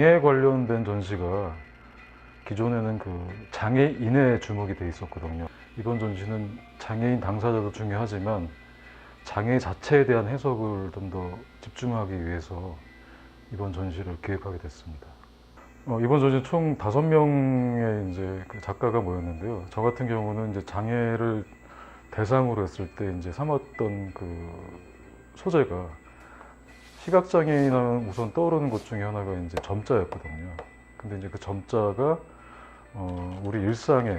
장애에 관련된 전시가 기존에는 그 장애인의 주목이 돼 있었거든요. 이번 전시는 장애인 당사자도 중요하지만 장애 자체에 대한 해석을 좀 더 집중하기 위해서 이번 전시를 기획하게 됐습니다. 어, 이번 전시 총 다섯 명의 이제 그 작가가 모였는데요. 저 같은 경우는 이제 장애를 대상으로 했을 때 이제 삼았던 그 소재가 시각장애인하면 우선 떠오르는 것 중에 하나가 이제 점자였거든요. 근데 이제 그 점자가 어, 우리 일상에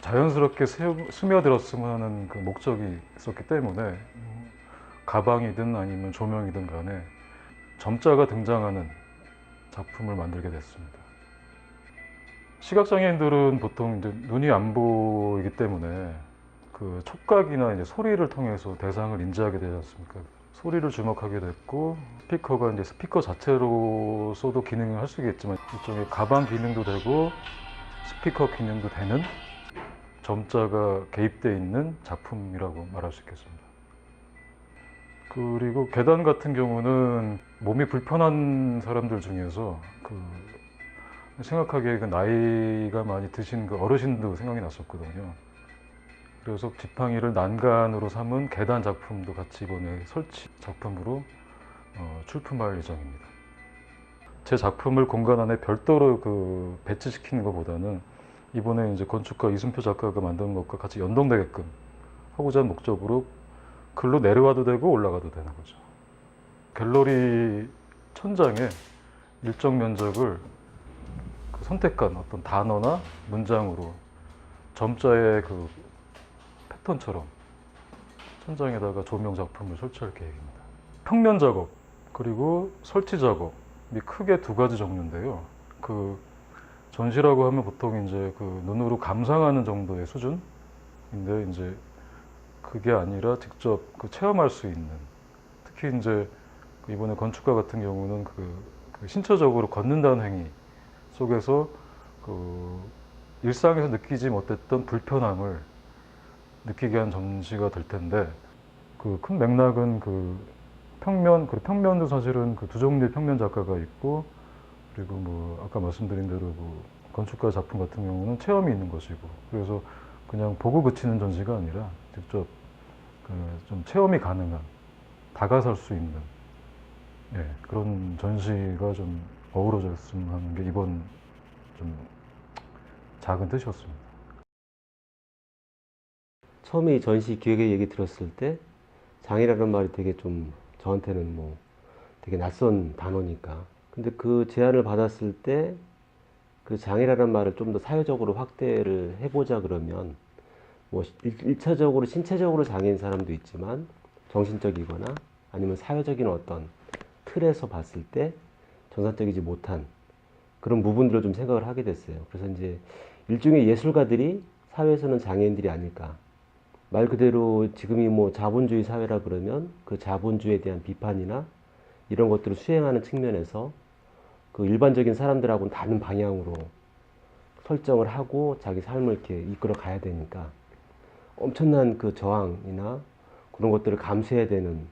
자연스럽게 스- 스며들었으면 하는 그 목적이 있었기 때문에 뭐 가방이든 아니면 조명이든 간에 점자가 등장하는 작품을 만들게 됐습니다. 시각장애인들은 보통 이제 눈이 안 보이기 때문에 그 촉각이나 이제 소리를 통해서 대상을 인지하게 되지 않습니까? 소리를 주목하게 됐고 스피커가 이제 스피커 자체로서도 기능을 할 수 있겠지만 일종의 가방 기능도 되고 스피커 기능도 되는 점자가 개입되어 있는 작품이라고 말할 수 있겠습니다. 그리고 계단 같은 경우는 몸이 불편한 사람들 중에서 그 생각하기에 그 나이가 많이 드신 그 어르신도 생각이 났었거든요. 그래서 지팡이를 난간으로 삼은 계단 작품도 같이 이번에 설치 작품으로 어, 출품할 예정입니다. 제 작품을 공간 안에 별도로 그 배치시키는 것보다는 이번에 이제 건축가 이순표 작가가 만든 것과 같이 연동되게끔 하고자 하는 목적으로 글로 내려와도 되고 올라가도 되는 거죠. 갤러리 천장에 일정 면적을 그 선택한 어떤 단어나 문장으로 점자의 그 패턴처럼 천장에다가 조명 작품을 설치할 계획입니다. 평면 작업 그리고 설치 작업이 크게 두 가지 종류인데요. 그 전시라고 하면 보통 이제 그 눈으로 감상하는 정도의 수준인데 이제 그게 아니라 직접 그 체험할 수 있는 특히 이제 그 이번에 건축가 같은 경우는 그, 그 신체적으로 걷는다는 행위 속에서 그 일상에서 느끼지 못했던 불편함을 느끼게 한 전시가 될 텐데 그 큰 맥락은 그 평면 그 평면도 사실은 그 두 종류의 평면 작가가 있고 그리고 뭐 아까 말씀드린 대로 그 건축가 작품 같은 경우는 체험이 있는 것이고 그래서 그냥 보고 그치는 전시가 아니라 직접 그 좀 체험이 가능한 다가설 수 있는 예, 그런 전시가 좀 어우러졌으면 하는 게 이번 좀 작은 뜻이었습니다. 처음에 이 전시 기획의 얘기 들었을 때 장애라는 말이 되게 좀 저한테는 뭐 되게 낯선 단어니까. 근데 그 제안을 받았을 때 그 장애라는 말을 좀 더 사회적으로 확대를 해보자 그러면 뭐 일- 일차적으로 신체적으로 장애인 사람도 있지만 정신적이거나 아니면 사회적인 어떤 틀에서 봤을 때 정상적이지 못한 그런 부분들을 좀 생각을 하게 됐어요. 그래서 이제 일종의 예술가들이 사회에서는 장애인들이 아닐까. 말 그대로 지금이 뭐 자본주의 사회라 그러면 그 자본주의에 대한 비판이나 이런 것들을 수행하는 측면에서 그 일반적인 사람들하고는 다른 방향으로 설정을 하고 자기 삶을 이렇게 이끌어 가야 되니까 엄청난 그 저항이나 그런 것들을 감수해야 되는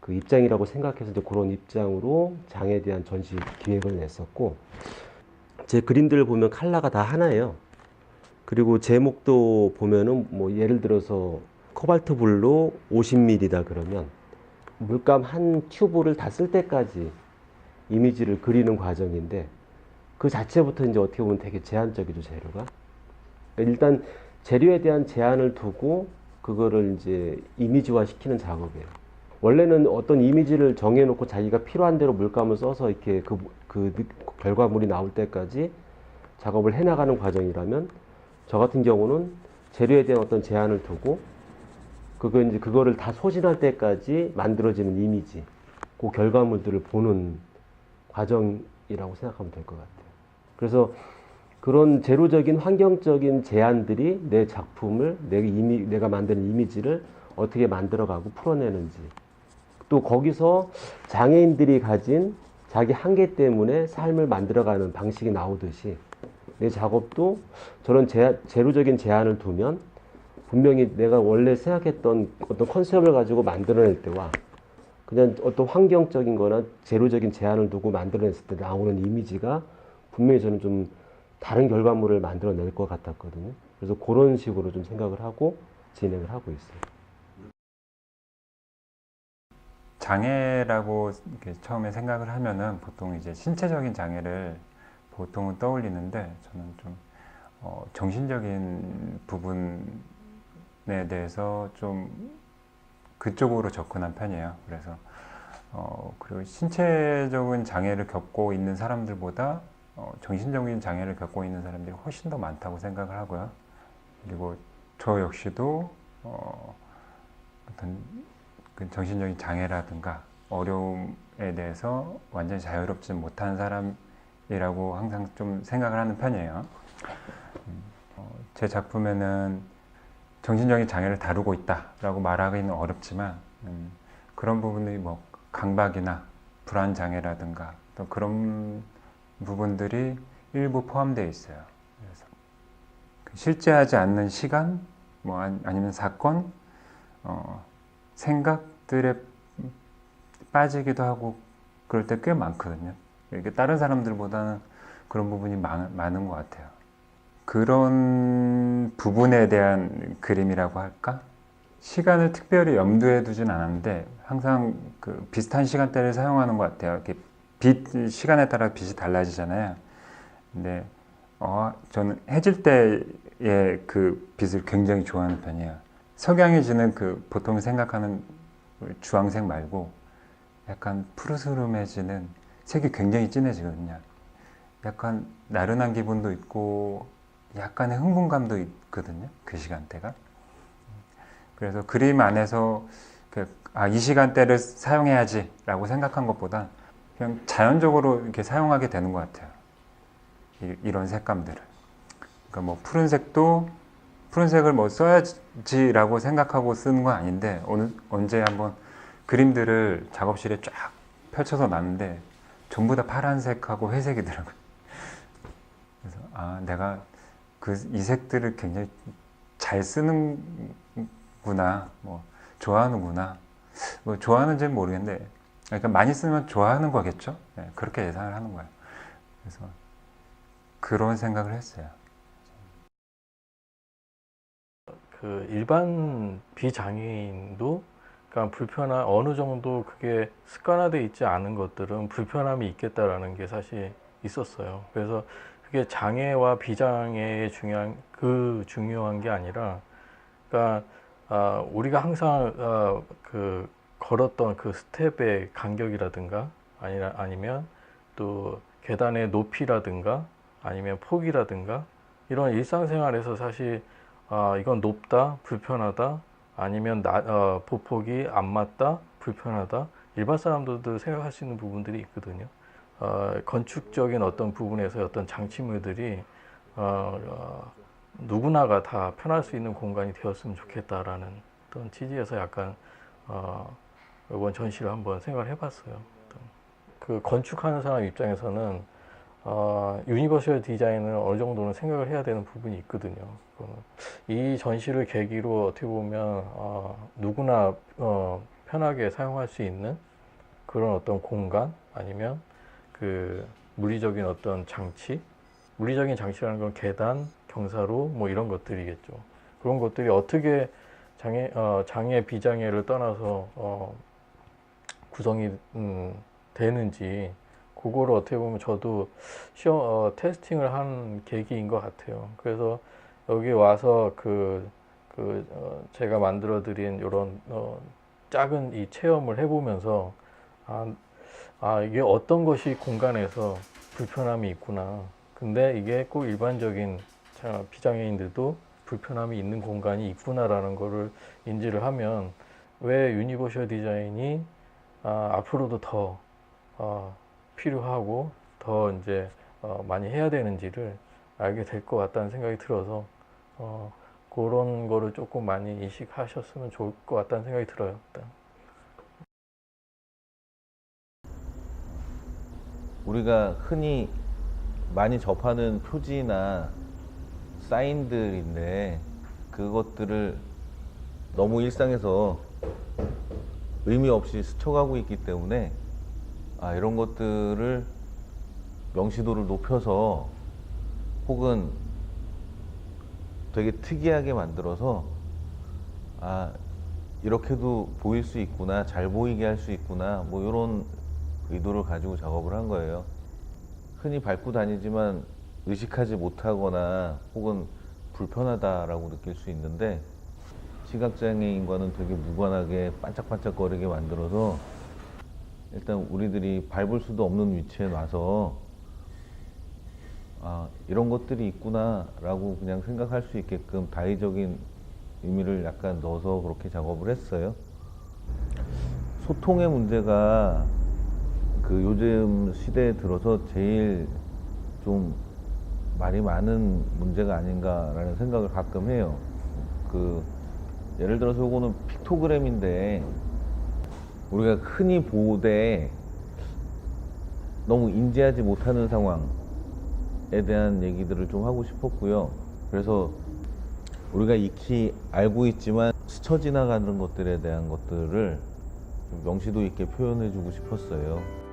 그 입장이라고 생각해서 이제 그런 입장으로 장애에 대한 전시 기획을 냈었고 제 그림들을 보면 컬러가 다 하나예요. 그리고 제목도 보면은 뭐 예를 들어서 코발트 블루 50ml다 그러면 물감 한 튜브를 다 쓸 때까지 이미지를 그리는 과정인데 그 자체부터 이제 어떻게 보면 되게 제한적이죠 재료가. 일단 재료에 대한 제한을 두고 그거를 이제 이미지화 시키는 작업이에요. 원래는 어떤 이미지를 정해놓고 자기가 필요한 대로 물감을 써서 이렇게 그, 그 느- 결과물이 나올 때까지 작업을 해나가는 과정이라면 저 같은 경우는 재료에 대한 어떤 제한을 두고 그거 이제 그거를 다 소진할 때까지 만들어지는 이미지, 그 결과물들을 보는 과정이라고 생각하면 될 것 같아요. 그래서 그런 제로적인 환경적인 제한들이 내 작품을 내 이미 내가 만드는 이미지를 어떻게 만들어가고 풀어내는지 또 거기서 장애인들이 가진 자기 한계 때문에 삶을 만들어가는 방식이 나오듯이 내 작업도 저런 제, 제로적인 제한을 두면 분명히 내가 원래 생각했던 어떤 컨셉을 가지고 만들어낼 때와 그냥 어떤 환경적인 거나 재료적인 제한을 두고 만들어냈을 때 나오는 이미지가 분명히 저는 좀 다른 결과물을 만들어낼 것 같았거든요. 그래서 그런 식으로 좀 생각을 하고 진행을 하고 있어요. 장애라고 처음에 생각을 하면은 보통 이제 신체적인 장애를 보통은 떠올리는데 저는 좀 어, 정신적인 부분에 대해서 좀 그쪽으로 접근한 편이에요. 그래서 어, 그리고 신체적인 장애를 겪고 있는 사람들보다 어, 정신적인 장애를 겪고 있는 사람들이 훨씬 더 많다고 생각을 하고요. 그리고 저 역시도 어, 어떤 그 정신적인 장애라든가 어려움에 대해서 완전히 자유롭지 못한 사람 이라고 항상 좀 생각을 하는 편이에요. 음, 어, 제 작품에는 정신적인 장애를 다루고 있다라고 말하기는 어렵지만 음, 그런 부분이 뭐 강박이나 불안 장애라든가 또 그런 부분들이 일부 포함되어 있어요. 그래서 그 실제하지 않는 시간, 뭐 아니- 아니면 사건, 어, 생각들에 빠지기도 하고 그럴 때 꽤 많거든요. 이게 다른 사람들보다는 그런 부분이 많, 많은 것 같아요. 그런 부분에 대한 그림이라고 할까? 시간을 특별히 염두에 두진 않았는데 항상 그 비슷한 시간대를 사용하는 것 같아요. 이렇게 빛 시간에 따라 빛이 달라지잖아요. 근데 어, 저는 해질 때의 그 빛을 굉장히 좋아하는 편이에요. 석양해지는 그 보통 생각하는 그 주황색 말고 약간 푸르스름해지는 색이 굉장히 진해지거든요. 약간 나른한 기분도 있고 약간의 흥분감도 있거든요. 그 시간대가. 그래서 그림 안에서 그, 아, 이 시간대를 사용해야지라고 생각한 것보다 그냥 자연적으로 이렇게 사용하게 되는 것 같아요. 이, 이런 색감들을. 그러니까 뭐 푸른색도 푸른색을 뭐 써야지라고 생각하고 쓰는 건 아닌데 어느 언제 한번 그림들을 작업실에 쫙 펼쳐서 놨는데 전부 다 파란색하고 회색이더라고요. 그래서 아 내가 그 이 색들을 굉장히 잘 쓰는구나, 뭐 좋아하는구나. 뭐 좋아하는지는 모르겠는데, 그러니까 많이 쓰면 좋아하는 거겠죠. 네, 그렇게 예상을 하는 거예요. 그래서 그런 생각을 했어요. 그 일반 비장애인도 그러니까 불편한 어느 정도 그게 습관화돼 있지 않은 것들은 불편함이 있겠다라는 게 사실 있었어요. 그래서 그게 장애와 비장애의 중요한 그 중요한 게 아니라 그러니까 아, 우리가 항상 아, 그 걸었던 그 스텝의 간격이라든가 아니라 아니면 또 계단의 높이라든가 아니면 폭이라든가 이런 일상생활에서 사실 아, 이건 높다, 불편하다, 아니면 나, 어, 보폭이 안 맞다, 불편하다. 일반 사람들도 생각할 수 있는 부분들이 있거든요. 어, 건축적인 어떤 부분에서 어떤 장치물들이 어, 어, 누구나가 다 편할 수 있는 공간이 되었으면 좋겠다라는 어떤 취지에서 약간 어, 이번 전시를 한번 생각을 해봤어요. 그 건축하는 사람 입장에서는 어, 유니버셜 디자인을 어느 정도는 생각을 해야 되는 부분이 있거든요. 이 전시를 계기로 어떻게 보면 어, 누구나 어, 편하게 사용할 수 있는 그런 어떤 공간 아니면 그 물리적인 어떤 장치, 물리적인 장치라는 건 계단, 경사로 뭐 이런 것들이겠죠. 그런 것들이 어떻게 장애, 어, 장애 비장애를 떠나서 어, 구성이 음, 되는지 그거를 어떻게 보면 저도 시험 어, 테스팅을 한 계기인 것 같아요. 그래서 여기 와서 그, 그 어, 제가 만들어 드린 이런 어, 작은 이 체험을 해보면서 아, 아 이게 어떤 것이 공간에서 불편함이 있구나. 근데 이게 꼭 일반적인 자, 비장애인들도 불편함이 있는 공간이 있구나라는 거를 인지를 하면 왜 유니버셜 디자인이 아, 앞으로도 더 어, 필요하고 더 이제 어, 많이 해야 되는지를 알게 될 것 같다는 생각이 들어서 어, 그런 거를 조금 많이 인식하셨으면 좋을 것 같다는 생각이 들어요. 일단. 우리가 흔히 많이 접하는 표지나 사인들인데 그것들을 너무 일상에서 의미 없이 스쳐가고 있기 때문에 아, 이런 것들을 명시도를 높여서 혹은 되게 특이하게 만들어서 아 이렇게도 보일 수 있구나 잘 보이게 할 수 있구나 뭐 이런 의도를 가지고 작업을 한 거예요. 흔히 밟고 다니지만 의식하지 못하거나 혹은 불편하다라고 느낄 수 있는데 시각장애인과는 되게 무관하게 반짝반짝거리게 만들어서 일단 우리들이 밟을 수도 없는 위치에 놔서 아, 이런 것들이 있구나라고 그냥 생각할 수 있게끔 다의적인 의미를 약간 넣어서 그렇게 작업을 했어요. 소통의 문제가 그 요즘 시대에 들어서 제일 좀 말이 많은 문제가 아닌가라는 생각을 가끔 해요. 그 예를 들어서 이거는 픽토그램인데 우리가 흔히 보되 너무 인지하지 못하는 상황에 대한 얘기들을 좀 하고 싶었고요. 그래서 우리가 익히 알고 있지만 스쳐 지나가는 것들에 대한 것들을 좀 명시도 있게 표현해 주고 싶었어요.